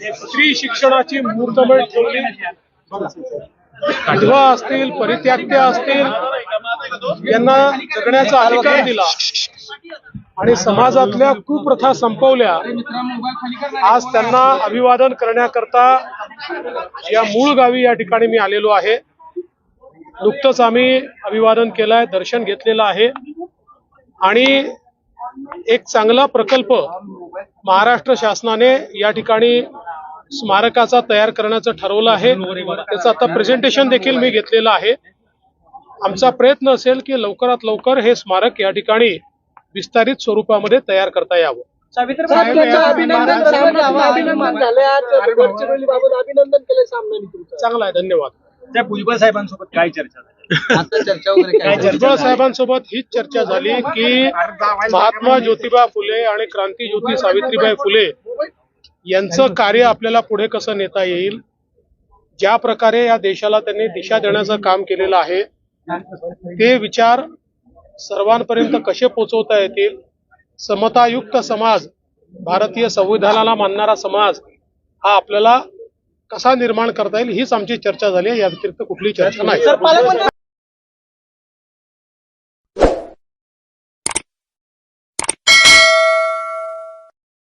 स्त्री शिक्षणाची मुहूर्तमेढ ठेवली. विधवा असतील परित्याक्त्या असतील यांना जगण्याचा अधिकार दिला. आणि समाजातल्या कुप्रथा संपवल्या. आज त्यांना अभिवादन करण्याकरता या मूळ गावी या ठिकाणी मी आलेलो आहे. नुकतंच आम्ही अभिवादन केलंय दर्शन घेतलेलं आहे. आणि एक चांगला प्रकल्प महाराष्ट्र शासनाने या ठिकाणी स्मारकाचा तयार करण्याचं ठरवलं आहे. त्याचं आता प्रेझेंटेशन देखील मी घेतलेलं आहे. आमचा प्रयत्न असेल की लवकरात लवकर हे स्मारक या ठिकाणी विस्तारित स्वरूपामध्ये तयार करता यावं. चांगला आहे धन्यवाद. त्या भुजबळ साहेबांसोबत काय चर्चा झाली? आता चर्चा वगैरे काय भुजबळ साहेबांसोबत हीच चर्चा झाली की महात्मा ज्योतिबा फुले आणि क्रांतीज्योती सावित्रीबाई फुले यांचं कार्य आपल्याला पुढे कसं नेता येईल? ज्या प्रकारे या देशाला त्यांनी दिशा देण्याचं काम केलेलं आहे ते विचार सर्वांपर्यंत कसे पोचवता येतील? समतायुक्त समाज भारतीय संविधानाला मानणारा समाज हा आपल्याला कसा निर्माण करता येईल हीच आमची चर्चा झाली आहे. या व्यतिरिक्त कुठलीही चर्चा नाही.